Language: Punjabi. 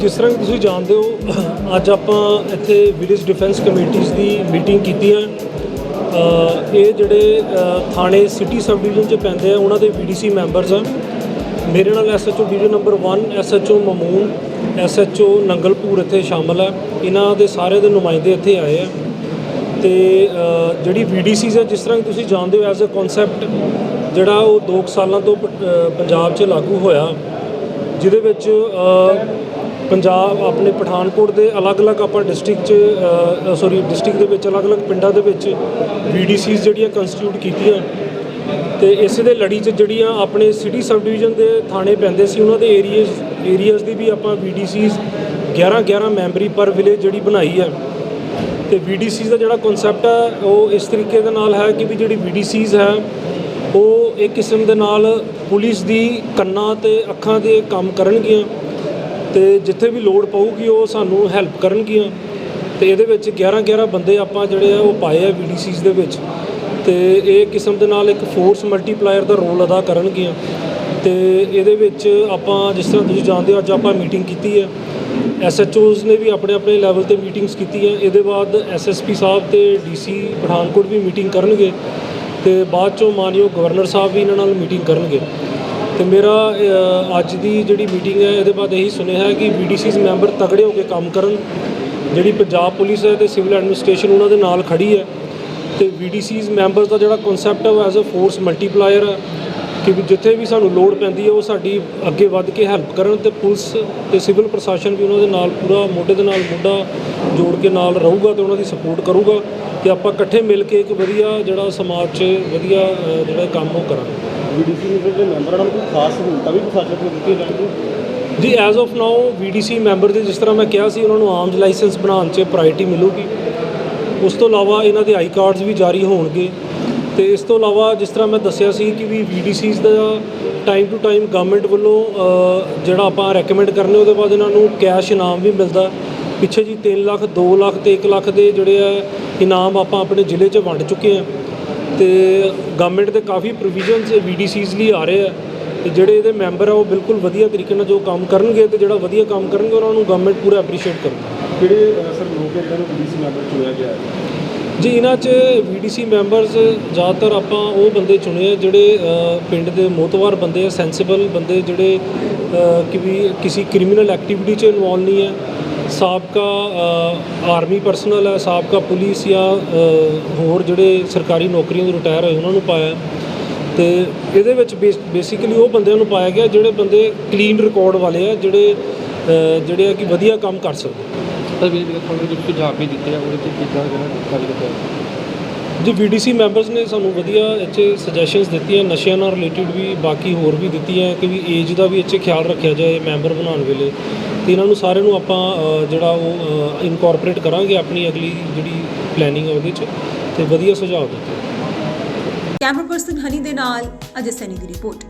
ਜਿਸ ਤਰ੍ਹਾਂ ਤੁਸੀਂ ਜਾਣਦੇ ਹੋ ਅੱਜ ਆਪਾਂ ਇੱਥੇ ਵਿਲੇਜ ਡਿਫੈਂਸ ਕਮੇਟੀਆਂ ਦੀ ਮੀਟਿੰਗ ਕੀਤੀ ਹੈ ਇਹ ਜਿਹੜੇ ਥਾਣੇ ਸਿਟੀ ਸਬ ਡਿਵੀਜ਼ਨ 'ਚ ਪੈਂਦੇ ਆ ਉਹਨਾਂ ਦੇ ਵੀਡੀਸੀ ਮੈਂਬਰਸ ਆ। ਮੇਰੇ ਨਾਲ SHO division number 1 SHO Mamun SHO Nangalpur ਇੱਥੇ ਸ਼ਾਮਲ ਹੈ ਇਹਨਾਂ ਦੇ ਸਾਰੇ ਦੇ ਨੁਮਾਇੰਦੇ ਇੱਥੇ ਆਏ ਆ। ਤੇ ਅ, ਜਿਹੜੀ ਵੀਡੀਸੀਜ਼ ਹੈ ਜਿਸ ਤਰ੍ਹਾਂ ਤੁਸੀਂ ਜਾਣਦੇ ਹੋ ਐਜ਼ ਅ ਕਨਸੈਪਟ ਜਿਹੜਾ ਉਹ 2 ਸਾਲਾਂ ਤੋਂ ਪੰਜਾਬ 'ਚ ਲਾਗੂ ਹੋਇਆ ਜਿਹਦੇ ਵਿੱਚ ਪੰਜਾਬ ਆਪਣੇ ਪਠਾਨਕੋਟ ਦੇ ਅਲੱਗ-ਅਲੱਗ ਆਪਾਂ ਡਿਸਟ੍ਰਿਕਟ 'ਚ ਸੌਰੀ ਡਿਸਟ੍ਰਿਕਟ ਦੇ ਵਿੱਚ, ਅਲੱਗ-ਅਲੱਗ ਪਿੰਡਾਂ ਦੇ ਵਿੱਚ ਵੀਡੀਸੀਜ਼ ਜਿਹੜੀਆਂ ਕੰਸਟੀਟਿਊਟ ਕੀਤੀਆਂ ਤੇ ਇਸੇ ਦੇ ਲੜੀ 'ਚ ਜਿਹੜੀਆਂ ਆਪਣੇ ਸਿਟੀ ਸਬ ਡਿਵੀਜ਼ਨ ਦੇ ਥਾਣੇ ਪੈਂਦੇ ਸੀ, ਉਹਨਾਂ ਦੇ ਏਰੀਆਜ਼ ਏਰੀਆਜ਼ ਦੀ ਵੀ ਆਪਾਂ ਵੀਡੀਸੀਜ਼ 11 11 ਮੈਂਬਰੀ ਪਰ ਵਿਲੇਜ ਜਿਹੜੀ ਬਣਾਈ ਹੈ। ਤੇ ਵੀਡੀਸੀਜ਼ ਦਾ ਜਿਹੜਾ ਕਨਸੈਪਟ ਹੈ, ਉਹ ਇਸ ਤਰੀਕੇ ਦੇ ਨਾਲ ਹੈ ਕਿ ਵੀ ਜਿਹੜੀ ਵੀਡੀਸੀਜ਼ ਹੈ, ਉਹ ਇੱਕ ਕਿਸਮ ਦੇ ਨਾਲ ਪੁਲਿਸ ਦੀ ਕੰਨਾਂ ਤੇ ਅੱਖਾਂ ਦੇ ਕੰਮ ਕਰਨਗੀਆਂ। ਤੇ ਜਿੱਥੇ ਵੀ ਲੋੜ ਪਊਗੀ ਉਹ ਸਾਨੂੰ ਹੈਲਪ ਕਰਨਗੀਆਂ। ਤੇ ਇਹਦੇ ਵਿੱਚ 11 11 ਬੰਦੇ ਆਪਾਂ ਜਿਹੜੇ ਆ ਉਹ ਪਾਏ ਆ ਵੀਡੀਸੀਜ਼ ਦੇ ਵਿੱਚ। ਤੇ ਇਹ ਕਿਸਮ ਦੇ ਨਾਲ ਇੱਕ ਫੋਰਸ ਮਲਟੀਪਲਾਇਰ ਦਾ ਰੋਲ ਅਦਾ ਕਰਨਗੀਆਂ। ਤੇ ਇਹਦੇ ਵਿੱਚ ਆਪਾਂ ਜਿਸ ਤਰ੍ਹਾਂ ਤੁਸੀਂ ਜਾਣਦੇ ਹੋ, ਅੱਜ ਆਪਾਂ ਮੀਟਿੰਗ ਕੀਤੀ ਹੈ ਐਸਐਚਓਜ਼ ਨੇ ਵੀ ਆਪਣੇ ਆਪਣੇ ਲੈਵਲ ਤੇ ਮੀਟਿੰਗਸ ਕੀਤੀ ਹੈ ਇਹਦੇ ਬਾਅਦ ਐਸਐਸਪੀ ਸਾਹਿਬ ਤੇ ਡੀਸੀ ਪਠਾਨਕੋਟ ਵੀ ਮੀਟਿੰਗ ਕਰਨਗੇ। ਤੇ ਬਾਅਦ ਚੋਂ ਮਾਨਯੋਗ ਗਵਰਨਰ ਸਾਹਿਬ ਵੀ ਇਹਨਾਂ ਨਾਲ ਮੀਟਿੰਗ ਕਰਨਗੇ। ਤੇ ਮੇਰਾ ਅੱਜ ਦੀ ਜਿਹੜੀ ਮੀਟਿੰਗ ਹੈ, ਇਹਦੇ ਬਾਅਦ ਇਹੀ ਸੁਨੇਹਾ ਹੈ ਕਿ ਬੀਡੀਸੀਜ਼ ਮੈਂਬਰ ਤਗੜੇ ਹੋ ਕੇ ਕੰਮ ਕਰਨ। ਜਿਹੜੀ ਪੰਜਾਬ ਪੁਲਿਸ ਹੈ ਤੇ ਸਿਵਲ ਐਡਮਿਨਿਸਟ੍ਰੇਸ਼ਨ ਉਹਨਾਂ ਦੇ ਨਾਲ ਖੜੀ ਹੈ। ਤੇ ਬੀਡੀਸੀਜ਼ ਮੈਂਬਰਸ ਦਾ ਜਿਹੜਾ ਕਨਸੈਪਟ ਹੈ, ਉਹ ਐਜ਼ ਅ ਫੋਰਸ ਮਲਟੀਪਲਾਇਰ ਹੈ ਕਿ ਵੀ ਜਿੱਥੇ ਵੀ ਸਾਨੂੰ ਲੋੜ ਪੈਂਦੀ ਹੈ, ਉਹ ਸਾਡੀ ਅੱਗੇ ਵੱਧ ਕੇ ਹੈਲਪ ਕਰਨ ਤੇ ਪੁਲਿਸ ਤੇ ਸਿਵਲ ਪ੍ਰਸ਼ਾਸਨ ਵੀ ਉਹਨਾਂ ਦੇ ਨਾਲ ਪੂਰਾ ਮੋਢੇ ਦੇ ਨਾਲ ਮੋਢਾ ਜੋੜ ਕੇ ਨਾਲ ਰਹੂਗਾ ਤੇ ਉਹਨਾਂ ਦੀ ਸਪੋਰਟ ਕਰੂਗਾ। ਤੇ ਆਪਾਂ ਇਕੱਠੇ ਮਿਲ ਕੇ ਇੱਕ ਵਧੀਆ ਜਿਹੜਾ ਸਮਾਜ 'ਚ ਵਧੀਆ ਜਿਹੜਾ ਕੰਮ ਉਹ ਕਰਾਂਗੇ। ਵੀਡੀਸੀ ਦੇ ਮੈਂਬਰਾਂ ਨੂੰ ਕੋਈ ਖਾਸ ਸਹੂਲਤਾਂ ਵੀ ਪ੍ਰਸ਼ਾਸਨ ਨੂੰ ਦਿੱਤੀਆਂ ਜਾਣਗੀਆਂ? ਜੀ as of now VDC member ਦੇ ਜਿਸ ਤਰ੍ਹਾਂ ਮੈਂ ਕਿਹਾ ਸੀ, ਉਹਨਾਂ ਨੂੰ ਆਰਮਜ਼ ਲਾਇਸੈਂਸ ਬਣਾਉਣ 'ਚ ਪ੍ਰਾਇੋਰਟੀ ਮਿਲੂਗੀ। ਉਸ ਤੋਂ ਇਲਾਵਾ ਇਹਨਾਂ ਦੇ ਆਈ ਕਾਰਡਸ ਵੀ ਜਾਰੀ ਹੋਣਗੇ। ਤੇ ਇਸ ਤੋਂ ਇਲਾਵਾ ਜਿਸ ਤਰ੍ਹਾਂ ਮੈਂ ਦੱਸਿਆ ਸੀ ਕਿ ਵੀ ਵੀਡੀਸੀਜ਼ ਦਾ ਟਾਈਮ ਟੂ ਟਾਈਮ ਗਵਰਨਮੈਂਟ ਵੱਲੋਂ ਜਿਹੜਾ ਆਪਾਂ ਰეკਮੈਂਡ ਕਰਨੇ, ਉਹਦੇ ਬਾਅਦ ਇਹਨਾਂ ਨੂੰ ਕੈਸ਼ ਇਨਾਮ ਵੀ ਮਿਲਦਾ। ਪਿੱਛੇ ਜੀ 3 ਲੱਖ 2 ਲੱਖ ਤੇ 1 ਲੱਖ ਦੇ ਜਿਹੜੇ ਆ ਇਨਾਮ ਆਪਾਂ ਆਪਣੇ ਜ਼ਿਲ੍ਹੇ 'ਚ ਵੰਡ ਚੁੱਕੇ ਆ। ਤੇ ਗਵਰਨਮੈਂਟ ਦੇ ਕਾਫੀ ਪ੍ਰੋਵੀਜ਼ਨਸ ਵੀਡੀਸੀਜ਼ ਲਈ ਆ ਰਹੇ ਆ ਤੇ ਜਿਹੜੇ ਇਹਦੇ ਮੈਂਬਰ ਆ ਉਹ ਬਿਲਕੁਲ ਵਧੀਆ ਤਰੀਕੇ ਨਾਲ ਜੋ ਕੰਮ ਕਰਨਗੇ ਤੇ ਜਿਹੜਾ ਵਧੀਆ ਕੰਮ ਕਰਨਗੇ ਉਹਨਾਂ ਨੂੰ ਗਵਰਨਮੈਂਟ ਪੂਰਾ ਐਪਰੀਸ਼ੀਏਟ ਕਰੂਗੀ। ਕਿਹੜੇ ਸਰ ਲੋਕ ਇਹਨਾਂ ਨੂੰ ਵੀਡੀਸੀ ਮੈਂਬਰ ਚੁਣਿਆ ਗਿਆ ਹੈ? ਜੀ ਇਹਨਾਂ 'ਚ ਵੀਡੀਸੀ ਮੈਂਬਰਸ ਜ਼ਿਆਦਾਤਰ ਆਪਾਂ ਉਹ ਬੰਦੇ ਚੁਣੇ ਆ ਜਿਹੜੇ ਪਿੰਡ ਦੇ ਮੋਤਵਾਰ ਬੰਦੇ ਆ ਸੈਂਸੀਬਲ ਬੰਦੇ ਜਿਹੜੇ ਕਿ ਵੀ ਕਿਸੇ ਕ੍ਰਿਮੀਨਲ ਐਕਟੀਵਿਟੀ 'ਚ ਇਨਵੋਲਵ ਨਹੀਂ ਹੈ ਸਾਬਕਾ ਆਰਮੀ ਪਰਸਨਲ ਹੈ ਸਾਬਕਾ ਪੁਲਿਸ ਜਾਂ ਹੋਰ ਜਿਹੜੇ ਸਰਕਾਰੀ ਨੌਕਰੀਆਂ ਤੋਂ ਰਿਟਾਇਰ ਹੋਏ ਉਹਨਾਂ ਨੂੰ ਪਾਇਆ ਤੇ ਇਹਦੇ ਵਿੱਚ ਬੇਸਿਕਲੀ ਉਹ ਬੰਦਿਆਂ ਨੂੰ ਪਾਇਆ ਗਿਆ ਜਿਹੜੇ ਬੰਦੇ ਕਲੀਨ ਰਿਕਾਰਡ ਵਾਲੇ ਆ ਜਿਹੜੇ ਜਿਹੜੇ ਆ ਕਿ ਵਧੀਆ ਕੰਮ ਕਰ ਸਕਦੇ। ਤਾਂ ਵੀ ਤੁਹਾਨੂੰ ਕੁਝ ਸੁਝਾਅ ਵੀ ਦਿੱਤੇ ਆ ਉਹਦੇ ਤੇ ਕਿੱਦਾਂ ਗੱਲ ਕੀਤਾ ਜੀ ਵੀਡੀਸੀ ਮੈਂਬਰਸ ਨੇ ਸਾਨੂੰ ਵਧੀਆ ਇੱਥੇ ਸੁਜੈਸ਼ਨਸ ਦਿੱਤੀਆਂ ਨਸ਼ਿਆਂ ਨਾਲ ਰਿਲੇਟਡ ਵੀ ਬਾਕੀ ਹੋਰ ਵੀ ਦਿੱਤੀਆਂ ਕਿ ਵੀ ਏਜ ਦਾ ਵੀ ਇੱਥੇ ਖਿਆਲ ਰੱਖਿਆ ਜਾਏ ਮੈਂਬਰ ਬਣਾਉਣ ਵੇਲੇ। ਤੇ ਇਹਨਾਂ ਨੂੰ ਸਾਰਿਆਂ ਨੂੰ ਆਪਾਂ ਜਿਹੜਾ ਉਹ ਇਨਕੋਰਪੋਰੇਟ ਕਰਾਂਗੇ ਆਪਣੀ ਅਗਲੀ ਜਿਹੜੀ ਪਲੈਨਿੰਗ ਹੈ ਉਹਦੇ 'ਚ ਤੇ ਵਧੀਆ ਸੁਝਾਅ ਦਿੱਤੇ। ਕੈਮਰਾ ਪਰਸਨ ਹਨੀ ਦੇ ਨਾਲ ਅਜੇ ਸੈਨੀ ਦੀ ਰਿਪੋਰਟ।